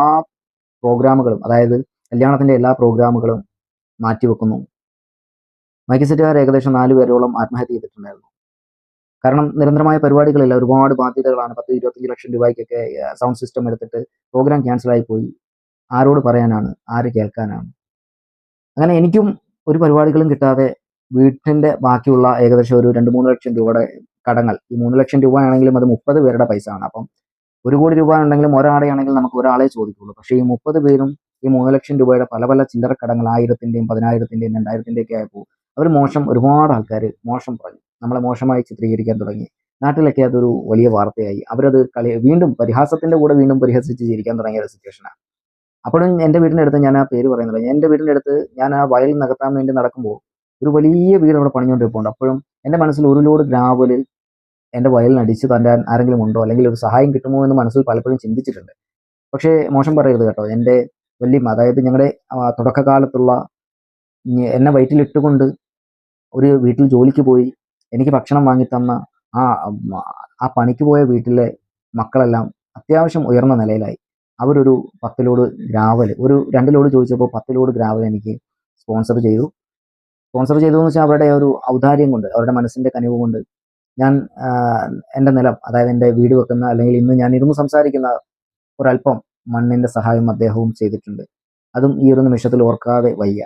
പ്രോഗ്രാമുകളും അതായത് കല്യാണത്തിന്റെ എല്ലാ പ്രോഗ്രാമുകളും മാറ്റിവെക്കുന്നു. മൈക്ക് സെറ്റുകാർ ഏകദേശം നാല് പേരോളം ആത്മഹത്യ ചെയ്തിട്ടുണ്ടായിരുന്നു. കാരണം നിരന്തരമായ പരിപാടികളിൽ ഒരുപാട് ബാധ്യതകളാണ്. പത്ത് ഇരുപത്തഞ്ച് ലക്ഷം രൂപയ്ക്കൊക്കെ സൗണ്ട് സിസ്റ്റം എടുത്തിട്ട് പ്രോഗ്രാം ക്യാൻസൽ ആയി പോയി. ആരോട് പറയാനാണ്? ആര് കേൾക്കാനാണ്? അങ്ങനെ എനിക്കും ഒരു പരിപാടികളും കിട്ടാതെ വീട്ടിന്റെ ബാക്കിയുള്ള ഏകദേശം ഒരു രണ്ട് മൂന്ന് ലക്ഷം രൂപയുടെ കടങ്ങൾ. ഈ മൂന്ന് ലക്ഷം രൂപയാണെങ്കിലും അത് മുപ്പത് പേരുടെ പൈസ ആണ് അപ്പം ഒരു കോടി രൂപ ഉണ്ടെങ്കിലും ഒരാളെയാണെങ്കിലും നമുക്ക് ഒരാളെ ചോദിക്കുള്ളൂ. പക്ഷേ ഈ മുപ്പത് പേരും ഈ മൂന്ന് ലക്ഷം രൂപയുടെ പല പല ചില്ലറ കടങ്ങൾ പതിനായിരത്തിന്റെയും രണ്ടായിരത്തിന്റെയൊക്കെ ആയപ്പോൾ അവർ മോശം ഒരുപാട് ആൾക്കാർ മോശം പറഞ്ഞു. നമ്മളെ മോശമായി ചിത്രീകരിക്കാൻ തുടങ്ങി. നാട്ടിലൊക്കെ അതൊരു വലിയ വാർത്തയായി. അവരത് കളി വീണ്ടും പരിഹാസത്തിന്റെ കൂടെ വീണ്ടും പരിഹസിച്ച് ചിരിക്കാൻ തുടങ്ങിയ ഒരു സിറ്റുവേഷനാണ് അപ്പോഴും എന്റെ വീടിന്റെ അടുത്ത് ഞാൻ ആ പേര് പറയുന്നില്ല. എന്റെ വീടിന്റെ അടുത്ത് ഞാൻ ആ വയൽ നികത്താൻ വേണ്ടി നടക്കുമ്പോൾ ഒരു വലിയ വീട് അവിടെ പണിഞ്ഞുകൊണ്ടിരിപ്പുണ്ട്. അപ്പോഴും എന്റെ മനസ്സിൽ ഒരു ലോഡ് ഗ്രാവൽ എന്റെ വയലിനടിച്ച് തരാൻ ആരെങ്കിലും ഉണ്ടോ? അല്ലെങ്കിൽ ഒരു സഹായം കിട്ടുമോ എന്ന് മനസ്സിൽ പലപ്പോഴും ചിന്തിച്ചിട്ടുണ്ട്. പക്ഷേ മോശം പറയരുത് കേട്ടോ. എന്റെ വലിയ അതായത് ഞങ്ങളുടെ തുടക്കകാലത്തുള്ള എന്നെ വയറ്റിലിട്ടുകൊണ്ട് ഒരു വീട്ടിൽ ജോലിക്ക് പോയി എനിക്ക് ഭക്ഷണം വാങ്ങിത്തന്ന ആ ആ പണിക്ക് പോയ വീട്ടിലെ മക്കളെല്ലാം അത്യാവശ്യം ഉയർന്ന നിലയിലായി. അവരൊരു പത്ത് ലോഡ് ഗ്രാവൽ ഒരു രണ്ട് ലോഡ് ചോദിച്ചപ്പോൾ പത്ത് ലോഡ് ഗ്രാവൽ എനിക്ക് സ്പോൺസർ ചെയ്തു. സ്പോൺസർ ചെയ്തു എന്ന് വെച്ചാൽ അവരുടെ ഒരു ഔദാര്യം കൊണ്ട് അവരുടെ മനസ്സിന്റെ കനിവ് കൊണ്ട് ഞാൻ എന്റെ നിലം അതായത് എന്റെ വീട് വെക്കുന്ന അല്ലെങ്കിൽ ഇന്ന് ഞാൻ ഇരുന്ന് സംസാരിക്കുന്ന ഒരല്പം മണ്ണിന്റെ സഹായം അദ്ദേഹവും ചെയ്തിട്ടുണ്ട്. അതും ഈ ഒരു നിമിഷത്തിൽ ഓർക്കാതെ വയ്യ.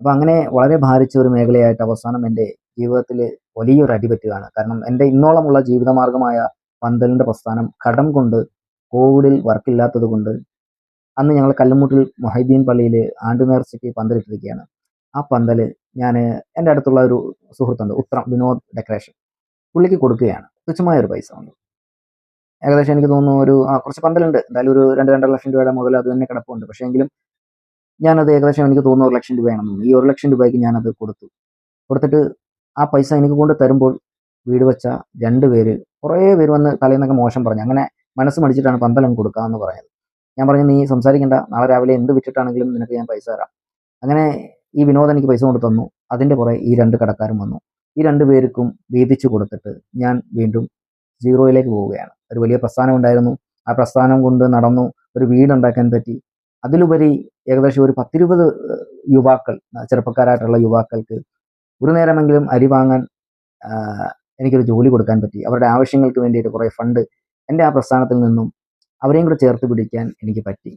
അപ്പൊ അങ്ങനെ വളരെ ഭാരിച്ച ഒരു മേഖലയായിട്ട് അവസാനം എന്റെ ജീവിതത്തിൽ വലിയൊരു അടി പറ്റുകയാണ്. കാരണം എന്റെ ഇന്നോളമുള്ള ജീവിതമാർഗമായ പന്തലിന്റെ പ്രസ്ഥാനം കടം കൊണ്ട് കോവിഡിൽ വർക്കില്ലാത്തത് കൊണ്ട് അന്ന് ഞങ്ങൾ കല്ലുമുട്ടിൽ മൊഹൈദ്ദീൻ പള്ളിയിൽ ആണ്ട് നേർച്ചയ്ക്ക് പന്തലിട്ടിരിക്കുകയാണ്. ആ പന്തൽ ഞാൻ എന്റെ അടുത്തുള്ള ഒരു സുഹൃത്തുണ്ട് ഉത്രം വിനോദ് ഡെക്കറേഷൻ. പുള്ളിക്ക് കൊടുക്കുകയാണ്. തുച്ഛമായ ഒരു പൈസ ഉണ്ട് ഏകദേശം എനിക്ക് തോന്നുന്നു ഒരു കുറച്ച് പന്തലുണ്ട്. എന്തായാലും ഒരു രണ്ട് രണ്ടര ലക്ഷം രൂപയുടെ മുതൽ അത് തന്നെ കിടപ്പുണ്ട്. പക്ഷേ എങ്കിലും ഞാനത് ഏകദേശം എനിക്ക് തോന്നുന്ന ഒരു ലക്ഷം രൂപയാണെന്ന് തോന്നുന്നു. ഈ ഒരു ലക്ഷം രൂപയ്ക്ക് ഞാനത് കൊടുത്തു. കൊടുത്തിട്ട് ആ പൈസ എനിക്ക് കൊണ്ട് തരുമ്പോൾ വീട് വെച്ച രണ്ട് പേര് കുറേ പേര് വന്ന് തലേന്നൊക്കെ മോശം പറഞ്ഞു. അങ്ങനെ മനസ്സ് മടിച്ചിട്ടാണ് പന്തലം കൊടുക്കാമെന്ന് പറയുന്നത് ഞാൻ പറഞ്ഞു നീ സംസാരിക്കേണ്ട. നാളെ രാവിലെ എന്ത് വിറ്റിട്ടാണെങ്കിലും നിനക്ക് ഞാൻ പൈസ തരാം. അങ്ങനെ ഈ വിനോദം എനിക്ക് പൈസ കൊണ്ട് തന്നു. അതിന്റെ പുറകെ ഈ രണ്ട് കടക്കാരും വന്നു. ഈ രണ്ട് പേർക്കും വീതിച്ചു കൊടുത്തിട്ട് ഞാൻ വീണ്ടും സീറോയിലേക്ക് പോവുകയാണ്. ഒരു വലിയ പ്രസ്ഥാനം ഉണ്ടായിരുന്നു. ആ പ്രസ്ഥാനം കൊണ്ട് നടന്നു. ഒരു വീടുണ്ടാക്കാൻ പറ്റി. അതിലുപരി ഏകദേശം ഒരു പത്തിരുപത് യുവാക്കൾ ചെറുപ്പക്കാരായിട്ടുള്ള യുവാക്കൾക്ക് ഒരു നേരമെങ്കിലും അരി വാങ്ങാൻ എനിക്കൊരു ജോലി കൊടുക്കാൻ പറ്റി. അവരുടെ ആവശ്യങ്ങൾക്ക് വേണ്ടിയിട്ട് കുറേ ഫണ്ട് എന്റെ ആ പ്രസ്ഥാനത്തിൽ നിന്നും അവരെയും കൂടെ ചേർത്ത് പിടിക്കാൻ എനിക്ക് പറ്റി.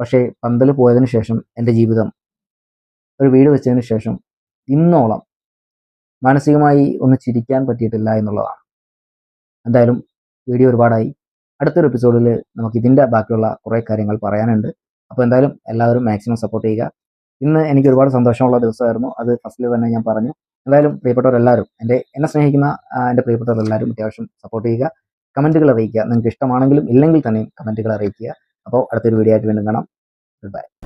പക്ഷേ പന്തൽ പോയതിന് ശേഷം എന്റെ ജീവിതം ഒരു വീട് വെച്ചതിന് ശേഷം ഇന്നോളം മാനസികമായി ഒന്ന് ചിരിക്കാൻ പറ്റിയിട്ടില്ല എന്നുള്ളതാണ്. എന്തായാലും വീഡിയോ ഒരുപാടായി. അടുത്തൊരു എപ്പിസോഡിൽ നമുക്ക് ഇതിന്റെ ബാക്കിയുള്ള കുറേ കാര്യങ്ങൾ പറയാനുണ്ട്. അപ്പോൾ എന്തായാലും എല്ലാവരും മാക്സിമം സപ്പോർട്ട് ചെയ്യുക. ഇന്ന് എനിക്ക് ഒരുപാട് സന്തോഷമുള്ള ദിവസമായിരുന്നു. അത് ഫസ്റ്റിൽ തന്നെ ഞാൻ പറഞ്ഞു. എന്തായാലും പ്രിയപ്പെട്ടവരെല്ലാവരും എന്റെ എന്നെ സ്നേഹിക്കുന്ന എന്റെ പ്രിയപ്പെട്ടവരെല്ലാവരും അത്യാവശ്യം സപ്പോർട്ട് ചെയ്യുക. കമന്റുകൾ അറിയിക്കുക. നിങ്ങൾക്ക് ഇഷ്ടമാണെങ്കിലും ഇല്ലെങ്കിൽ തന്നെയും കമന്റുകൾ അറിയിക്കുക. അപ്പോൾ അടുത്തൊരു വീഡിയോ ആയിട്ട് വീണ്ടും കാണാം. Good bye